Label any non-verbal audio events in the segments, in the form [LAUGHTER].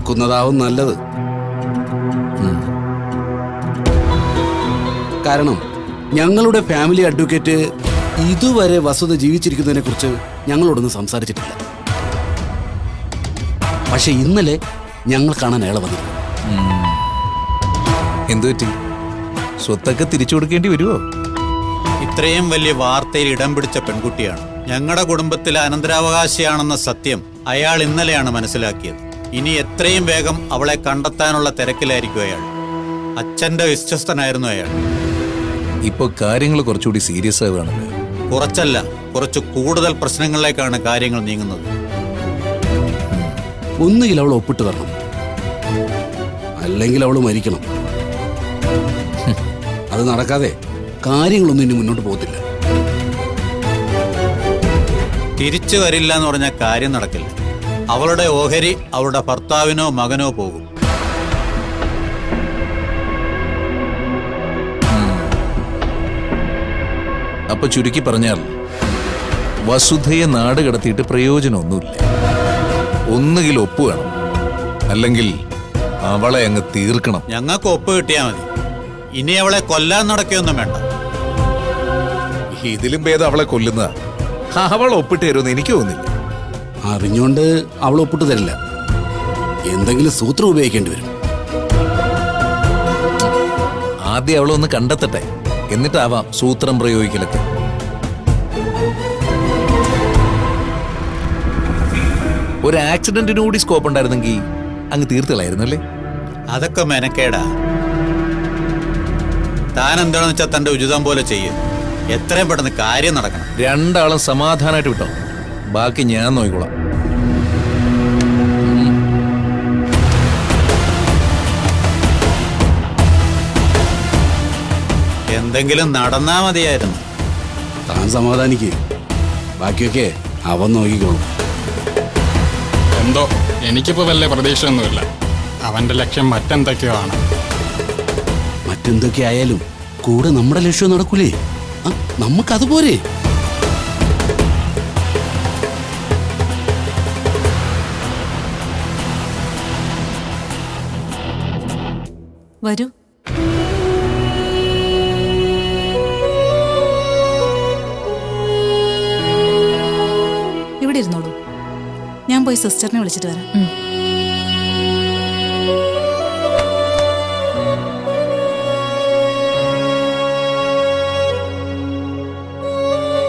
തീർക്കുന്നതാവും നല്ലത്. കാരണം ഞങ്ങളുടെ ഫാമിലി അഡ്വക്കേറ്റ് ഇതുവരെ വസുത ജീവിച്ചിരിക്കുന്നതിനെ കുറിച്ച് ഞങ്ങളോടൊന്നും സംസാരിച്ചിട്ടില്ല. പക്ഷെ ഇന്നലെ ഞങ്ങൾ കാണാൻ അയാളെ വന്നിരുന്നു. എന്തു പറ്റി? സ്വത്തൊക്കെ തിരിച്ചു കൊടുക്കേണ്ടി വരുമോ ഇത്രയും വലിയ വാർത്തയിൽ ഇടം പിടിച്ച പെൺകുട്ടിയാണ്. ഞങ്ങളുടെ കുടുംബത്തിലെ അനന്തരാവകാശിയാണെന്ന സത്യം അയാൾ ഇന്നലെയാണ് മനസ്സിലാക്കിയത്. ഇനി എത്രയും വേഗം അവളെ കണ്ടെത്താനുള്ള തിരക്കിലായിരിക്കും അയാൾ. അച്ഛന്റെ വിശ്വസ്തനായിരുന്നു അയാൾ. ഇപ്പൊ കാര്യങ്ങൾ കുറച്ചുകൂടി സീരിയസ് ആവുകയാണല്ലോ കുറച്ചല്ല കുറച്ച് കൂടുതൽ പ്രശ്നങ്ങളിലേക്കാണ് കാര്യങ്ങൾ നീങ്ങുന്നത്. ഒന്നുകിൽ അവൾ ഒപ്പിട്ട് തരണം. അല്ലെങ്കിൽ അവൾ മരിക്കണം. അത് നടക്കാതെ കാര്യങ്ങളൊന്നും ഇനി മുന്നോട്ട് പോകത്തില്ല. തിരിച്ചു വരില്ല എന്ന് പറഞ്ഞ കാര്യം നടക്കില്ല. അവളുടെ ഓഹരി അവളുടെ ഭർത്താവിനോ മകനോ പോകും. അപ്പൊ ചുരുക്കി പറഞ്ഞാൽ വസുധയെ നാട് കടത്തിയിട്ട് പ്രയോജനമൊന്നുമില്ല. ഒന്നുകിൽ ഒപ്പ് വേണം. അല്ലെങ്കിൽ അവളെ അങ്ങ് തീർക്കണം. ഞങ്ങൾക്ക് ഒപ്പ് കിട്ടിയാൽ മതി. ഇനി അവളെ കൊല്ലാൻ നടക്കുകയൊന്നും വേണ്ട. ഇതിലും ഭേദം അവളെ കൊല്ലുന്ന അവൾ ഒപ്പിട്ട് തരുമെന്ന് എനിക്ക് തോന്നുന്നില്ല. അറിഞ്ഞുകൊണ്ട് അവൾ ഒപ്പിട്ട് തരില്ല. എന്തെങ്കിലും സൂത്രം ഉപയോഗിക്കേണ്ടി വരും. ആദ്യം അവളെ ഒന്ന് കണ്ടെത്തട്ടെ. എന്നിട്ടാവാം സൂത്രം പ്രയോഗിക്കലൊക്കെ. ഒരു ആക്സിഡന്റിന് കൂടി സ്കോപ്പ് ഉണ്ടായിരുന്നെങ്കിൽ അങ്ങ് തീർത്തളായിരുന്നല്ലേ അതൊക്കെ മെനക്കേടാ. താൻ എന്താണെന്ന് വെച്ചാൽ തന്റെ ഉചിതം പോലെ ചെയ്യും. എത്രയും പെട്ടെന്ന് കാര്യം നടക്കണം. രണ്ടാളും സമാധാനമായിട്ട് വിട്ടോ. ബാക്കി ഞാൻ നോക്കിക്കോളാം. എന്തെങ്കിലും നടന്നാ മതിയായിരുന്നു. താൻ സമാധാനിക്ക്. ബാക്കിയൊക്കെ അവൻ നോക്കിക്കോളും. എന്തോ? എനിക്കിപ്പോ വല്ല പ്രതീക്ഷയൊന്നുമില്ല. അവന്റെ ലക്ഷ്യം മറ്റെന്തൊക്കെയോ ആണ്. മറ്റെന്തൊക്കെ ആയാലും കൂടെ നമ്മുടെ ലക്ഷ്യം നടക്കൂലേ? നമുക്ക് നമുക്കതുപോരെ വരൂ. ഇവിടെ ഇരുന്നോളൂ. ഞാൻ പോയി സിസ്റ്ററിനെ വിളിച്ചിട്ട് വരാം.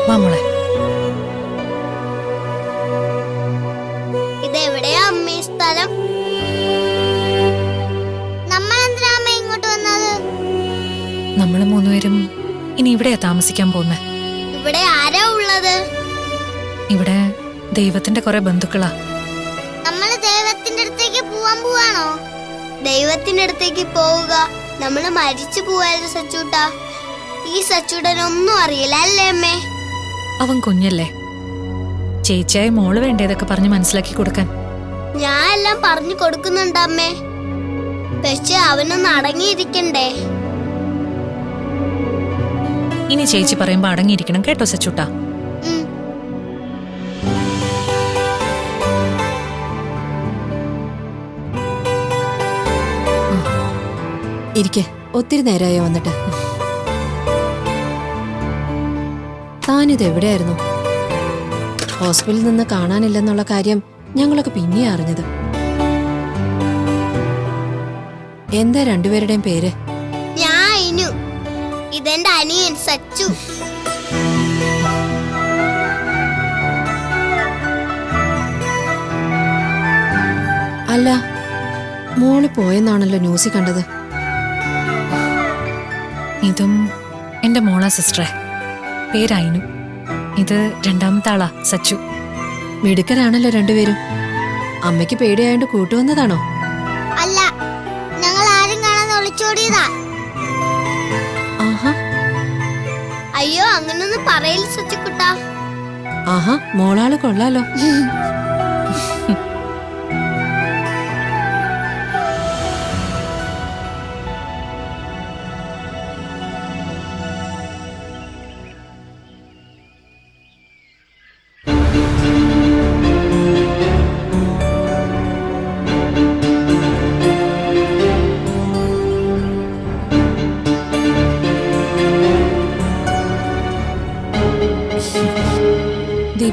വാ ഇവിടെയാ താമസിക്കാൻ പോകുന്നേ? ഇവിടെ ആരാ ഉള്ളത്? ഇവിടെ ദൈവത്തിന്റെ കുറെ ബന്ധുക്കളാ. നമ്മൾ ദൈവത്തിന്റെ അടുത്തേക്ക് പോവാൻ പോവാണോ? ദൈവത്തിന്റെ അടുത്തേക്ക് പോവുക. നമ്മൾ മരിച്ചു പോവായിരുന്നു സച്ചൂട്ടാ. ഈ സച്ചൂട്ടനൊന്നും അറിയില്ല അല്ലേ അമ്മേ? അവൻ കുഞ്ഞല്ലേ? ചേച്ചിയായ മോൾ വേണ്ടേതൊക്കെ പറഞ്ഞ് മനസ്സിലാക്കി കൊടുക്കാൻ. ഞാൻ എല്ലാം പറഞ്ഞു കൊടുക്കുന്നുണ്ട് അമ്മേ. പക്ഷെ അവനൊന്ന് അടങ്ങിയിരിക്കണ്ടേ? ഇനി ചേച്ചി പറയുമ്പോ അടങ്ങിയിരിക്കണം കേട്ടോ സച്ചുട്ട. ഇരിക്കെ ഒത്തിരി നേരമായോ വന്നിട്ട്. താനിത് എവിടെയായിരുന്നു? ഹോസ്പിറ്റലിൽ നിന്ന് കാണാനില്ലെന്നുള്ള കാര്യം ഞങ്ങളൊക്കെ പിന്നെ അറിഞ്ഞത്. എന്താ രണ്ടുപേരുടെയും പേര്? ഇതെന്റെ അനിയൻ സച്ചു. അല്ല മോൾ പോയെന്നാണല്ലോ ന്യൂസിൽ കണ്ടത്. ഇതും എന്റെ മോളാ സിസ്റ്ററെ. പേരായിനു ഇത് രണ്ടാമത്തെ ആളാ സച്ചു. മിടുക്കരാണല്ലോ രണ്ടുപേരും. അമ്മയ്ക്ക് പേടിയായോണ്ട് കൂട്ടുവന്നതാണോ? അല്ല ഞങ്ങൾ ആരും കാണാൻ ഒളിച്ചോടിയതാ. അയ്യോ അങ്ങനൊന്നും പറയില്ല സച്ചിക്കുട്ടാ. ആഹാ മോളാൾ കൊള്ളാലോ. [LAUGHS]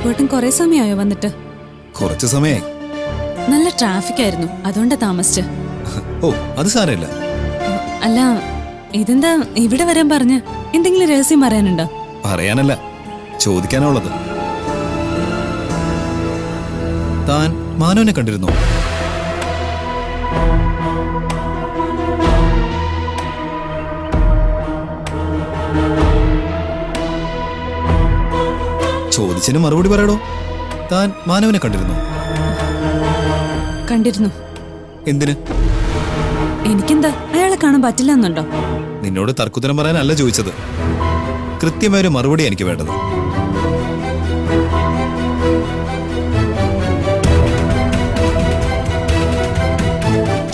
കുറെ സമയമായോ വന്നിട്ട്? കുറച്ച് സമയായി നല്ല ട്രാഫിക് ആയിരുന്നു അതുകൊണ്ടാ താമസിച്ച്. ഓ അത് സാരമില്ല. അല്ല ഇതെന്താ ഇവിടെ വരാൻ പറഞ്ഞ്? എന്തെങ്കിലും രഹസ്യം പറയാനുണ്ടോ? പറയാനല്ല. ചോദിക്കാനുള്ളത് താൻ മാനുവിനെ കണ്ടിരുന്നോ? ചോദിച്ചതിന് മറുപടി പറയടോ? താൻ മാനവനെ കണ്ടിരുന്നു? കണ്ടിരുന്നു. എന്തിന്? എനിക്കെന്താ? അയാളെ കാണാൻ പറ്റില്ല എന്നുണ്ടോ നിന്നോട് തർക്കുത്തരം പറയാനല്ല ചോദിച്ചത്. കൃത്യമായ ഒരു മറുപടി എനിക്ക് വേണ്ടത്.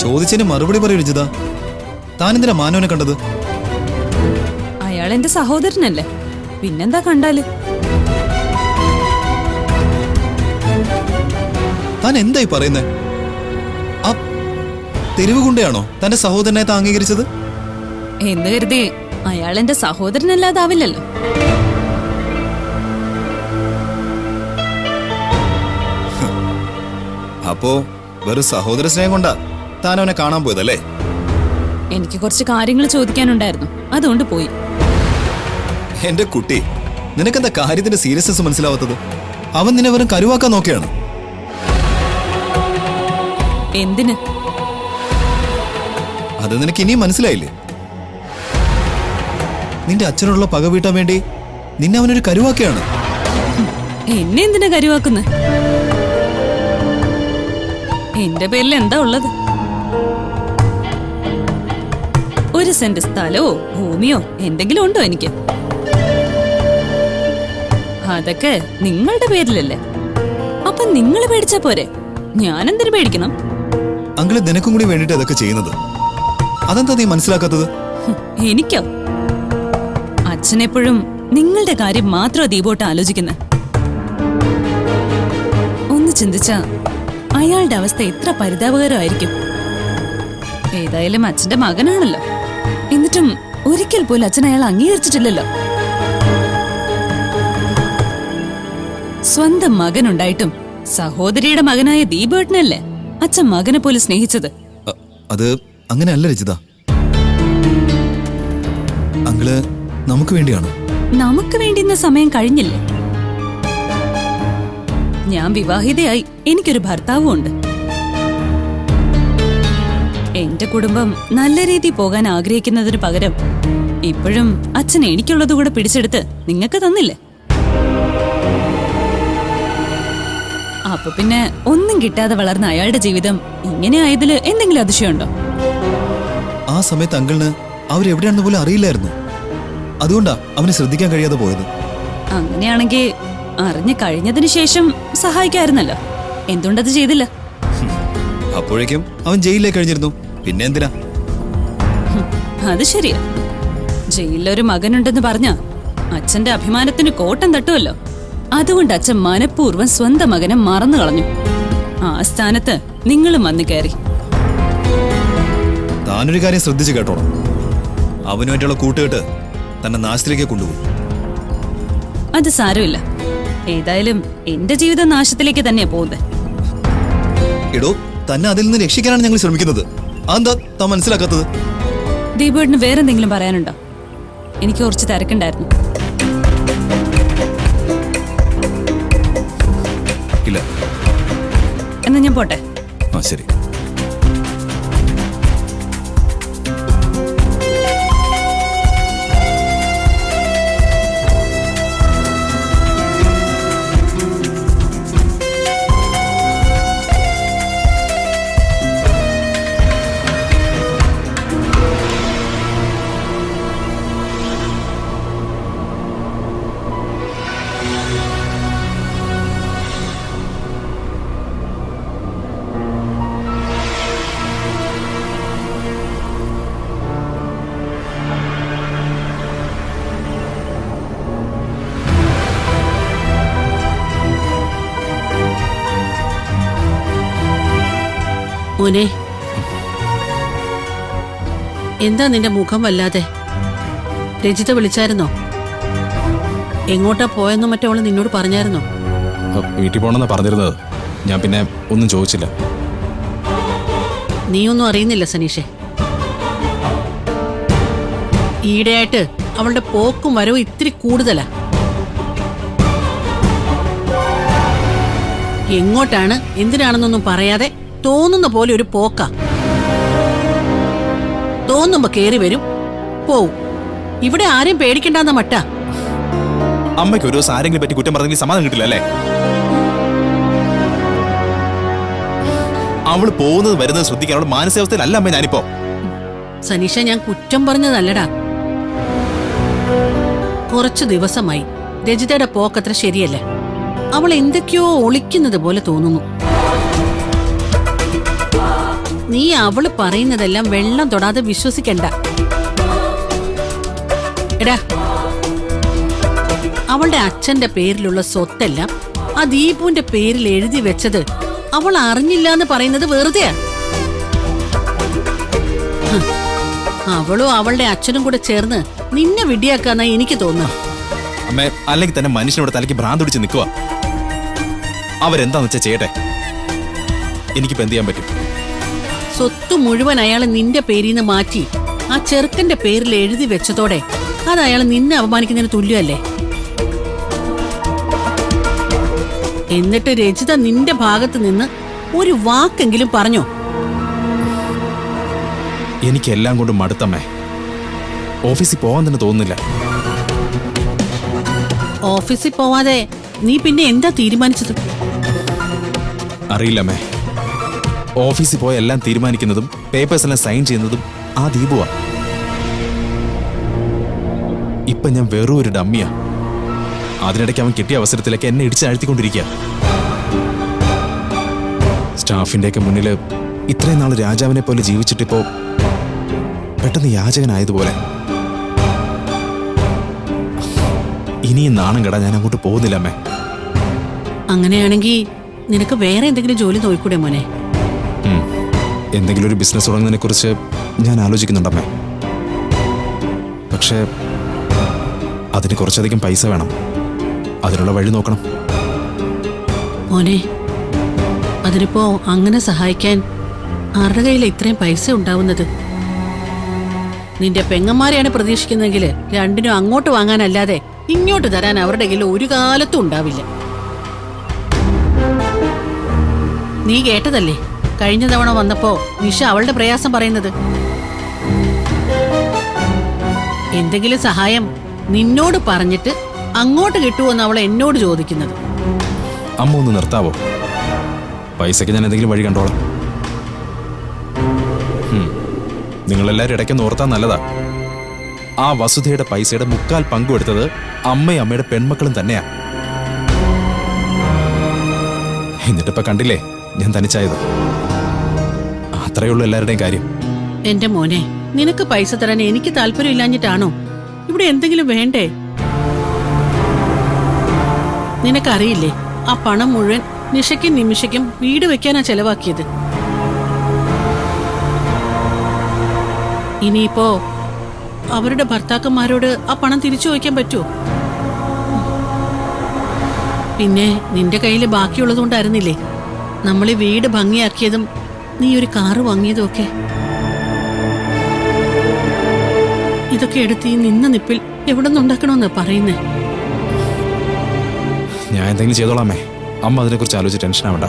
ചോദിച്ചതിന് മറുപടി പറയൂ രജിത. താൻ എന്തിനാ മാനവനെ കണ്ടത്? അയാൾ എന്റെ സഹോദരനല്ലേ? പിന്നെന്താ കണ്ടാൽ? താൻ എന്തായി പറയുന്നേ? ആ തെരുവ് കൊണ്ടയാണോ തന്റെ സഹോദരനെ താൻ അംഗീകരിച്ചത്? എന്ന് കരുതി അയാൾ എന്റെ സഹോദരനല്ലാതാവില്ലല്ലോ. അപ്പോ വെറും സഹോദര സ്നേഹം കൊണ്ടാ താൻ അവനെ കാണാൻ പോയതല്ലേ? എനിക്ക് കുറച്ച് കാര്യങ്ങൾ ചോദിക്കാനുണ്ടായിരുന്നു. അതുകൊണ്ട് പോയി. എന്റെ കുട്ടി നിനക്കെന്താ കാര്യത്തിന്റെ സീരിയസ്നെസ് മനസ്സിലാവാത്തത്? അവൻ നിന്നെ വെറും കരുവാക്കാൻ നോക്കിയാണ്. എന്തിന്? അത് നിനക്ക് ഇനിയും മനസ്സിലായില്ലേ? നിന്റെ അച്ഛനുള്ള പക വീട്ടാൻ വേണ്ടി നിന്നെ അവനൊരു കരുവാക്കിയാണ്. എന്നെ എന്തിനാ കരുവാക്കുന്നു? എന്റെ പേരിൽ എന്താ ഉള്ളത്? ഒരു സെന്റ് സ്ഥലമോ ഭൂമിയോ എന്തെങ്കിലും ഉണ്ടോ എനിക്ക്? അതൊക്കെ നിങ്ങളുടെ പേരിലല്ലേ. അപ്പൊ നിങ്ങൾ പേടിച്ചാ പോരെ? ഞാൻ എന്തിനു പേടിക്കണം? അങ്കിൾ നിനക്കും കൂടി വേണ്ടിട്ട് അതൊക്കെ ചെയ്യുന്നത്. അതെന്താ നീ മനസ്സിലാക്കാത്തത്? എനിക്കോ? അച്ഛനെപ്പോഴും നിങ്ങളുടെ കാര്യം മാത്രം ദീപോട്ട് ആലോചിക്കുന്നത് ഒന്ന് ചിന്തിച്ച അയാളുടെ അവസ്ഥ എത്ര പരിതാപകരമായിരിക്കും. ഏതായാലും അച്ഛന്റെ മകനാണല്ലോ. എന്നിട്ടും ഒരിക്കൽ പോലും അച്ഛൻ അയാൾ അംഗീകരിച്ചിട്ടില്ലല്ലോ. സ്വന്തം മകനുണ്ടായിട്ടും സഹോദരിയുടെ മകനായ ദീപേട്ടനല്ലേ? അച്ഛൻ മകനെ പോലെ സ്നേഹിച്ചത്. അ- അത് അങ്ങനെയല്ല രചിത. അങ്കിൾ നമുക്ക് വേണ്ടിയാണ്? നമുക്ക് വേണ്ടിയിരുന്ന സമയം കഴിഞ്ഞില്ലേ? ഞാൻ വിവാഹിതയായി. എനിക്കൊരു ഭർത്താവും ഉണ്ട്. എന്റെ കുടുംബം നല്ല രീതി പോകാൻ ആഗ്രഹിക്കുന്നതിന് പകരം ഇപ്പോഴും അച്ഛൻ എനിക്കുള്ളത് കൂടെ പിടിച്ചെടുത്ത് നിങ്ങൾക്ക് തന്നില്ലേ? അപ്പൊ പിന്നെ ഒന്നും കിട്ടാതെ വളർന്ന അയാളുടെ ജീവിതം ഇങ്ങനെ ആയതിൽ എന്തെങ്കിലും അതിശയമുണ്ടോ? ആ സമയത്ത് അങ്കിളിന് അവരെവിടെയാണെന്ന് പോലും അറിയില്ലായിരുന്നു. അതുകൊണ്ടാ അവനെ ശ്രദ്ധിക്കാൻ കഴിയാതെ പോയത്. അങ്ങനെയാണെങ്കിൽ അറിഞ്ഞു കഴിഞ്ഞതിന് ശേഷം സഹായിക്കായിരുന്നല്ലോ. എന്തുകൊണ്ടത് ചെയ്തില്ല? അപ്പോഴേക്കും അവൻ ജയിലിലേക്ക് കഴിഞ്ഞിരുന്നു. പിന്നെ എന്തിനാ? അത് ശരിയാ. ജയിലിലൊരു മകനുണ്ടെന്ന് പറഞ്ഞ അച്ഛന്റെ അഭിമാനത്തിന് കോട്ടം തട്ടുമല്ലോ അതുകൊണ്ട് അച്ഛൻ മനഃപൂർവം സ്വന്തം മകനെ മറന്നു കളഞ്ഞു. ആ സ്ഥാനത്ത് നിങ്ങളും വന്നു കയറി. താനൊരു കാര്യം ശ്രദ്ധിച്ചു കേട്ടോണം. അവനുമായിട്ടുള്ള കൂട്ടുകെട്ട് തന്നെ നാശത്തിലേക്ക് കൊണ്ടുപോകും. അത് സാരമില്ല. ഏതായാലും എന്റെ ജീവിതം നാശത്തിലേക്ക് തന്നെയാ പോകുന്നത്. എടോ തന്നെ അതിൽ നിന്ന് രക്ഷിക്കാനാണ് ഞങ്ങൾ ശ്രമിക്കുന്നത്. അതെന്താ താൻ മനസ്സിലാക്കാത്തത്? ദീപേട്ടിന് വേറെന്തെങ്കിലും പറയാനുണ്ടോ? എനിക്ക് കുറച്ച് തിരക്കുണ്ടായിരുന്നു. എന്നാ ഞാൻ പോട്ടെ? ആ ശരി. മോനെ. എന്താ നിന്റെ മുഖം വല്ലാതെ? രജിത വിളിച്ചായിരുന്നോ? എങ്ങോട്ടാ പോയെന്നോ മറ്റോ അവൾ നിന്നോട് പറഞ്ഞായിരുന്നോ? വീട്ടിൽ പോണെന്നാ പറഞ്ഞിരുന്നത്. ഞാൻ പിന്നെ ഒന്നും ചോദിച്ചില്ല. നീയൊന്നും അറിയുന്നില്ല സനീഷെ. ഈയിടെയായിട്ട് അവളുടെ പോക്കും വരവും ഇത്തിരി കൂടുതലാ. എങ്ങോട്ടാണ്? എന്തിനാണെന്നൊന്നും പറയാതെ തോന്നുന്ന പോലെ ഒരു പോക്ക. തോന്നുമ്പോ കേറി വരും. പോവും. ഇവിടെ ആരെയും പേടിക്കണ്ടെന്ന മട്ട. അമ്മയ്ക്ക് ഒരു ദിവസം ആരെങ്കിലും പറ്റി കുറ്റം പറഞ്ഞെങ്കിൽ സമാധാനം കിട്ടില്ല അല്ലേ? അവൾ പോകുന്നത് വരുന്നത് ശ്രദ്ധിക്കാൻ അവൾ മാനസികാവസ്ഥയിലല്ല അമ്മ ഞാനിപ്പോ. സനീഷ ഞാൻ കുറ്റം പറഞ്ഞതല്ലടാ. കുറച്ചു ദിവസമായി രജിതയുടെ പോക്കത്ര ശരിയല്ല. അവൾ എന്തൊക്കെയോ ഒളിക്കുന്നത് പോലെ തോന്നുന്നു. നീ അവൾ പറയുന്നതെല്ലാം വെള്ളം തൊടാതെ വിശ്വസിക്കണ്ട. എടാ. അവളുടെ അച്ഛന്റെ പേരിലുള്ള സ്വത്തെല്ലാം ആ ദീപുവിന്റെ പേരിൽ എഴുതി വെച്ചത് അവൾ അറിഞ്ഞില്ല എന്ന് പറയുന്നത് വെറുതെയാ. അവളും അവളുടെ അച്ഛനും കൂടെ ചേർന്ന് നിന്നെ വിടിയാക്കാന്ന എനിക്ക് തോന്നുന്നു അമ്മേ തന്നെ അവരെന്താന്ന് വെച്ചാ ചെയ്യട്ടെ? എനിക്കിപ്പോ എന്ത് ചെയ്യാൻ പറ്റും? സ്വത്ത് മുഴുവൻ അയാൾ നിന്റെ പേരിൽ നിന്ന് മാറ്റി ആ ചെറുക്കന്റെ പേരിൽ എഴുതി വെച്ചതോടെ അത് അയാൾ നിന്നെ അപമാനിക്കുന്നതിന് തുല്യമല്ലേ? എന്നിട്ട് രചിത നിന്റെ ഭാഗത്ത് നിന്ന് ഒരു വാക്കെങ്കിലും പറഞ്ഞോ? എനിക്ക് എല്ലാം കൊണ്ടും മടുത്തമ്മേ. ഓഫീസിൽ പോവാൻ തന്നെ തോന്നുന്നില്ല. ഓഫീസിൽ പോവാതെ നീ പിന്നെ എന്താ തീരുമാനിച്ചത്? അറിയില്ലമ്മേ. ഓഫീസിൽ പോയി എല്ലാം തീരുമാനിക്കുന്നതും പേപ്പേഴ്സ് എല്ലാം സൈൻ ചെയ്യുന്നതും ആ ദീപുവാ. ഇപ്പൊ ഞാൻ വെറും ഒരു ഡമ്മിയാ. അതിനിടയ്ക്ക് അവൻ കിട്ടിയ അവസരത്തിലേക്ക് എന്നെ ഇടിച്ചാഴ്ത്തിക്കൊണ്ടിരിക്കുക സ്റ്റാഫിന്റെയൊക്കെ മുന്നിൽ ഇത്രയും നാൾ രാജാവിനെ പോലെ ജീവിച്ചിട്ടിപ്പോ പെട്ടെന്ന് യാചകനായതുപോലെ. ഇനിയും നാണം കെടാൻ ഞാൻ അങ്ങോട്ട് പോകുന്നില്ല അമ്മേ. അങ്ങനെയാണെങ്കിൽ നിനക്ക് വേറെ എന്തെങ്കിലും ജോലി നോക്കൂടെ മോനെ. എന്തെങ്കിലും ഒരു ബിസിനസ് തുടങ്ങുന്നതിനെ കുറിച്ച് ഞാൻ ആലോചിക്കുന്നുണ്ടമ്മേ. പക്ഷേ അതിന് കുറച്ചധികം പൈസ വേണം. അതിനുള്ള വഴി നോക്കണം. മോനെ അതിനിപ്പോ അങ്ങനെ സഹായിക്കാൻ ആരുടെ കയ്യിൽ ഇത്രയും പൈസ ഉണ്ടാവുന്നത്? നിന്റെ പെങ്ങന്മാരെയാണ് പ്രതീക്ഷിക്കുന്നതെങ്കിൽ രണ്ടിനും അങ്ങോട്ട് വാങ്ങാനല്ലാതെ ഇങ്ങോട്ട് തരാൻ അവരുടെ കയ്യിൽ ഒരു കാലത്തും ഉണ്ടാവില്ല. നീ കേട്ടതല്ലേ? കഴിഞ്ഞ തവണ വന്നപ്പോ നിഷ അവളുടെ പ്രയാസം പറയുന്നത്. എന്തെങ്കിലും സഹായം നിന്നോട് പറഞ്ഞിട്ട് അങ്ങോട്ട് കിട്ടുമെന്ന് അവൾ എന്നോട് ചോദിക്കുന്നത്. അമ്മ ഒന്ന് നിർത്താവോ? പൈസക്ക് ഞാൻ എന്തെങ്കിലും വഴി കണ്ടോളാം. നിങ്ങളെല്ലാരും നിങ്ങളെല്ലാവരും ഇടയ്ക്കൊന്ന് ഓർത്താൻ നല്ലതാ. ആ വസുധയുടെ പൈസയുടെ മുക്കാൽ പങ്കുമെടുത്തത് അമ്മയും അമ്മയുടെ പെൺമക്കളും തന്നെയാ. എന്നിട്ടിപ്പോ കണ്ടില്ലേ? ഞാൻ തനിച്ചായത്. അത്രയുള്ളൂ എല്ലാവരുടെയും കാര്യം. എന്റെ മോനെ നിനക്ക് പൈസ തരാൻ എനിക്ക് താല്പര്യമില്ലാഞ്ഞിട്ടാണോ? ഇവിടെ എന്തെങ്കിലും വേണ്ടേ? നിനക്കറിയില്ലേ ആ പണം മുഴുവൻ നിഷയ്ക്കും നിമിഷയ്ക്കും വീട് വെക്കാനാ ചെലവാക്കിയത്. ഇനിയിപ്പോ അവരുടെ ഭർത്താക്കന്മാരോട് ആ പണം തിരിച്ചു വയ്ക്കാൻ പറ്റുമോ? പിന്നെ നിന്റെ കയ്യിൽ ബാക്കിയുള്ളതുകൊണ്ടായിരുന്നില്ലേ? നമ്മൾ ഈ വീട് ഭംഗിയാക്കിയതും നീ ഒരു കാറ് വാങ്ങിയതും ഒക്കെ. ഇതൊക്കെ എടുത്ത് ഈ നിന്ന നിപ്പിൽ എവിടെ നിന്നുണ്ടാക്കണമെന്നാ പറയുന്നേ? ഞാൻ എന്തെങ്കിലും ചെയ്തോളാമേ അമ്മ. അതിനെക്കുറിച്ച് ആലോചിച്ച് ടെൻഷൻ ആവണ്ട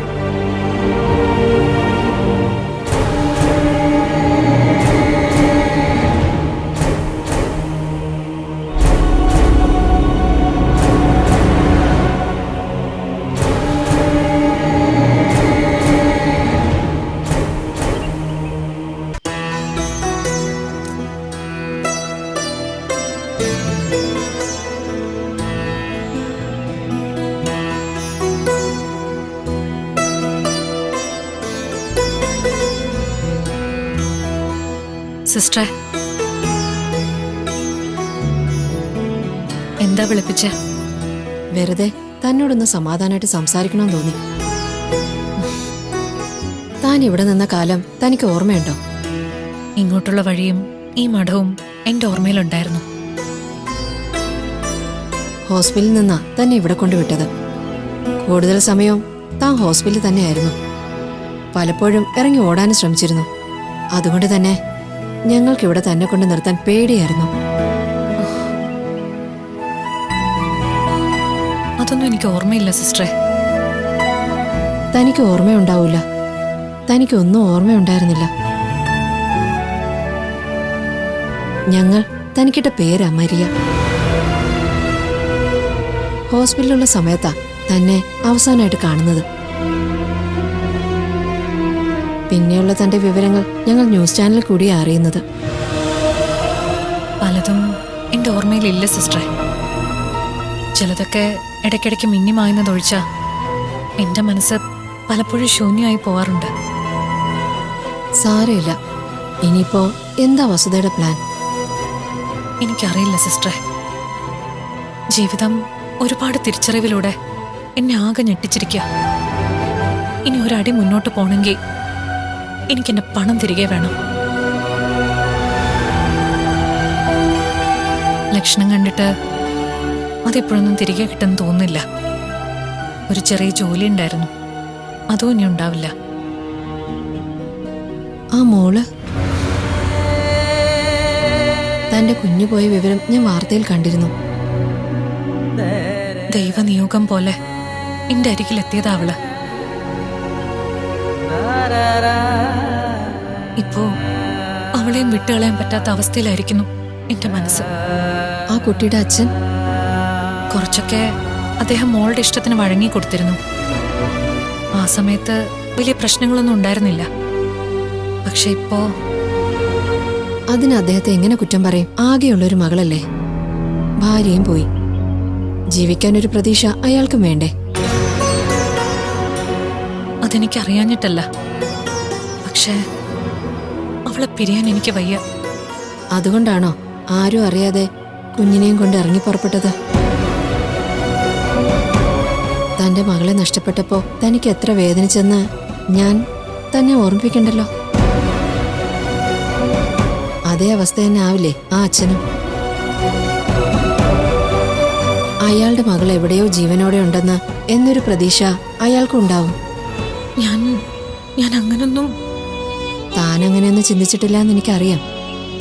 സിസ്റ്ററെ. എന്താ വിളിപ്പിച്ച? വെറുതെ തന്നോടൊന്ന് സമാധാനമായിട്ട് സംസാരിക്കണമെന്ന് തോന്നി. താൻ ഇവിടെ നിന്ന കാലം തനിക്ക് ഓർമ്മയുണ്ടോ? ഇങ്ങോട്ടുള്ള വഴിയും ഈ മഠവും എന്റെ ഓർമ്മയിലുണ്ടായിരുന്നു. ഹോസ്പിറ്റലിൽ നിന്നാ തന്നെ ഇവിടെ കൊണ്ടുവിട്ടത് കൂടുതൽ സമയവും താൻ ഹോസ്പിറ്റലിൽ തന്നെയായിരുന്നു. പലപ്പോഴും ഇറങ്ങി ഓടാനും ശ്രമിച്ചിരുന്നു. അതുകൊണ്ട് തന്നെ ഞങ്ങൾക്കിവിടെ തന്നെ കൊണ്ട് നിർത്താൻ പേടിയായിരുന്നു. അതൊന്നും എനിക്ക് ഓർമ്മയില്ല സിസ്റ്ററെ. തനിക്ക് ഓർമ്മയുണ്ടാവൂല. തനിക്കൊന്നും ഓർമ്മയുണ്ടായിരുന്നില്ല. ഞങ്ങൾ തനിക്കിട്ട പേരാ മരിയ. ഹോസ്പിറ്റലിലുള്ള സമയത്താ തന്നെ അവസാനമായിട്ട് കാണുന്നത്. പിന്നെയുള്ള തന്റെ വിവരങ്ങൾ ഞങ്ങൾ ന്യൂസ് ചാനലിൽ കൂടി അറിയുന്നത്. പലതും എന്റെ ഓർമ്മയിലില്ല സിസ്റ്ററെ. ചിലതൊക്കെ ഇടയ്ക്കിടയ്ക്ക് മിന്നിമായുന്നതൊഴിച്ചാ എന്റെ മനസ്സ് പലപ്പോഴും ശൂന്യമായി പോവാറുണ്ട്. സാരമില്ല. ഇനിയിപ്പോ എന്താ വസുതയുടെ പ്ലാൻ? എനിക്കറിയില്ല സിസ്റ്ററെ. ജീവിതം ഒരുപാട് തിരിച്ചറിവിലൂടെ എന്നെ ആകെ ഞെട്ടിച്ചിരിക്കുക ഇനി ഒരടി മുന്നോട്ട് പോണെങ്കിൽ എനിക്ക് എന്റെ പണം തിരികെ വേണം. ലക്ഷണം കണ്ടിട്ട് അതിപ്പോഴൊന്നും തിരികെ കിട്ടുമെന്ന് തോന്നുന്നില്ല. ഒരു ചെറിയ ജോലി ഉണ്ടായിരുന്നു. അതും ഇനി ഉണ്ടാവില്ല. ആ മോൾ. തന്റെ കുഞ്ഞു പോയ വിവരം ഞാൻ വാർത്തയിൽ കണ്ടിരുന്നു. ദൈവനിയോഗം പോലെ എന്റെ അരികിലെത്തിയതാവൾ അവൾ. ഇപ്പോ അവളെയും വിട്ടുകളയാൻ പറ്റാത്ത അവസ്ഥയിലായിരിക്കുന്നു എന്റെ മനസ്സ്. ആ കുട്ടിയുടെ അച്ഛൻ കുറച്ചൊക്കെ അദ്ദേഹം മോളുടെ ഇഷ്ടത്തിന് വഴങ്ങി കൊടുത്തിരുന്നു. ആ സമയത്ത് വലിയ പ്രശ്നങ്ങളൊന്നും ഉണ്ടായിരുന്നില്ല. പക്ഷെ ഇപ്പോ അതിന് അദ്ദേഹത്തെ എങ്ങനെ കുറ്റം പറയും? ആകെയുള്ള ഒരു മകളല്ലേ? ഭാര്യയും പോയി. ജീവിക്കാൻ ഒരു പ്രതീക്ഷ അയാൾക്കും വേണ്ടേ? അതെനിക്ക് അറിയാഞ്ഞിട്ടല്ല പക്ഷേ അവളെ പിരിയാൻ എനിക്ക് വയ്യ. അതുകൊണ്ടാണോ? ആരും അറിയാതെ കുഞ്ഞിനെയും കൊണ്ട് ഇറങ്ങി പുറപ്പെട്ടത്? തന്റെ മകളെ നഷ്ടപ്പെട്ടപ്പോ തനിക്ക് എത്ര വേദനിച്ചെന്ന് ഞാൻ തന്നെ ഓർമ്മിപ്പിക്കണ്ടല്ലോ. അതേ അവസ്ഥ തന്നെ ആവില്ലേ ആ അച്ഛനും? അയാളുടെ മകൾ എവിടെയോ ജീവനോടെ ഉണ്ടെന്ന് എന്നൊരു പ്രതീക്ഷ അയാൾക്കുണ്ടാവും. ഞാൻ ഞാൻ അങ്ങനൊന്നും താൻ അങ്ങനെയൊന്നും ചിന്തിച്ചിട്ടില്ല എന്ന് എനിക്കറിയാം.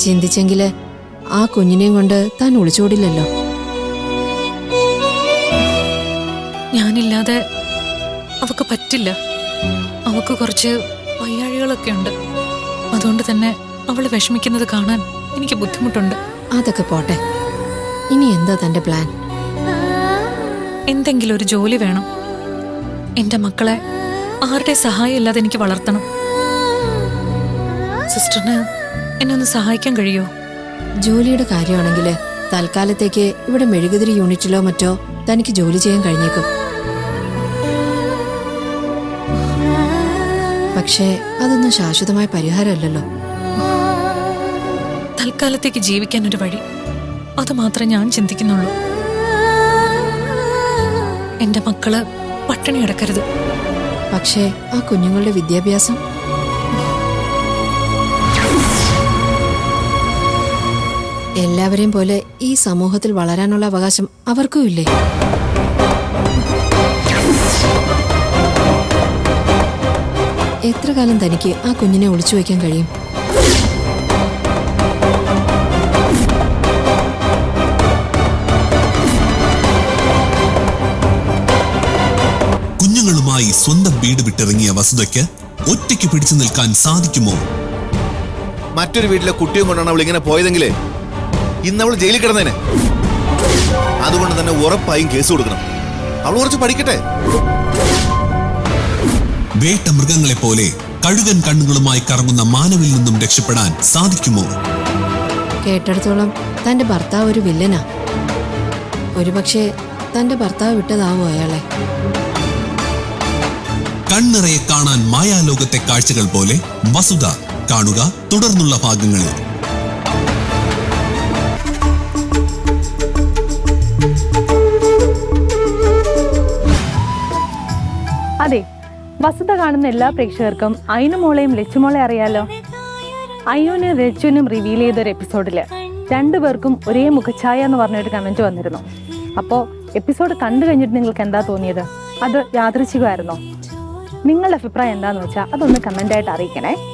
ചിന്തിച്ചെങ്കിൽ ആ കുഞ്ഞിനെയും കൊണ്ട് താൻ ഒളിച്ചോടില്ലല്ലോ. ഞാനില്ലാതെ അവക്ക് പറ്റില്ല. അവക്ക് കുറച്ച് വയ്യാഴികളൊക്കെ ഉണ്ട്. അതുകൊണ്ട് തന്നെ അവൾ വിഷമിക്കുന്നത് കാണാൻ എനിക്ക് ബുദ്ധിമുട്ടുണ്ട്. അതൊക്കെ പോട്ടെ. ഇനി എന്താ തന്റെ പ്ലാൻ? എന്തെങ്കിലും ഒരു ജോലി വേണം. എന്റെ മക്കളെ ആരുടെ സഹായം ഇല്ലാതെ എനിക്ക് വളർത്തണം. സിസ്റ്ററിന് എന്നെ ഒന്ന് സഹായിക്കാൻ കഴിയോ? ജോലിയുടെ കാര്യമാണെങ്കിൽ തൽക്കാലത്തേക്ക് ഇവിടെ മെഴുകുതിരി യൂണിറ്റിലോ മറ്റോ തനിക്ക് ജോലി ചെയ്യാൻ കഴിഞ്ഞേക്കും. പക്ഷേ അതൊന്നും ശാശ്വതമായ പരിഹാരമല്ലല്ലോ. തൽക്കാലത്തേക്ക് ജീവിക്കാൻ ഒരു വഴി. അത് മാത്രമേ ഞാൻ ചിന്തിക്കുന്നുള്ളൂ. എന്റെ മക്കൾ പട്ടിണി കിടക്കരുത്. പക്ഷേ ആ കുഞ്ഞുങ്ങളുടെ വിദ്യാഭ്യാസം എല്ലാവരെയും പോലെ ഈ സമൂഹത്തിൽ വളരാനുള്ള അവകാശം അവർക്കും ഇല്ലേ? എത്ര കാലം തനിക്ക് ആ കുഞ്ഞിനെ ഒളിച്ചു വയ്ക്കാൻ കഴിയും? കുഞ്ഞുങ്ങളുമായി സ്വന്തം വീട് വിട്ടിറങ്ങിയ വസുതയ്ക്ക് ഒറ്റയ്ക്ക് പിടിച്ചു നിൽക്കാൻ സാധിക്കുമോ? മറ്റൊരു വീട്ടിലെ കുട്ടിയും കൊണ്ടാണ് അവൾ ഇങ്ങനെ പോയതെങ്കിലേ? ഇന്ന് അവൾ ജയിലിൽ കിടന്നേനെ. അതുകൊണ്ട് തന്നെ ഉറപ്പായും കേസ് കൊടുക്കണം. അവൾ കുറച്ച് പഠിക്കട്ടെ. വേട്ട മൃഗങ്ങളെ പോലെ കഴുകൻ കണ്ണുകളുമായി കറങ്ങുന്ന മാനവിൽ നിന്നും രക്ഷപ്പെടാൻ സാധിക്കുമോ? കേട്ടിടത്തോളം തന്റെ ഭർത്താവ് ഒരു വില്ലനാ. ഒരുപക്ഷെ തന്റെ ഭർത്താവ് വിട്ടതാവോ അയാളെ? കണ്ണിറയെ കാണാൻ മായാലോകത്തെ കാഴ്ചകൾ പോലെ വസുത കാണുക തുടർന്നുള്ള ഭാഗങ്ങളിൽ. വസുത കാണുന്ന എല്ലാ പ്രേക്ഷകർക്കും അയിനു മോളെയും ലച്ചുമോളെ അറിയാലോ? അയ്യോനും രച്ചുനും റിവീൽ ചെയ്ത ചെയ്തൊരു എപ്പിസോഡിൽ രണ്ടുപേർക്കും ഒരേ മുഖഛായ എന്ന് പറഞ്ഞൊരു കമന്റ് വന്നിരുന്നു. അപ്പോൾ എപ്പിസോഡ് കണ്ടു കഴിഞ്ഞിട്ട് നിങ്ങൾക്ക് എന്താ തോന്നിയത്? അത് യാദൃച്ഛികമായിരുന്നോ നിങ്ങളുടെ അഭിപ്രായം എന്താന്ന് വെച്ചാൽ അതൊന്ന് കമന്റായിട്ട് അറിയിക്കണേ.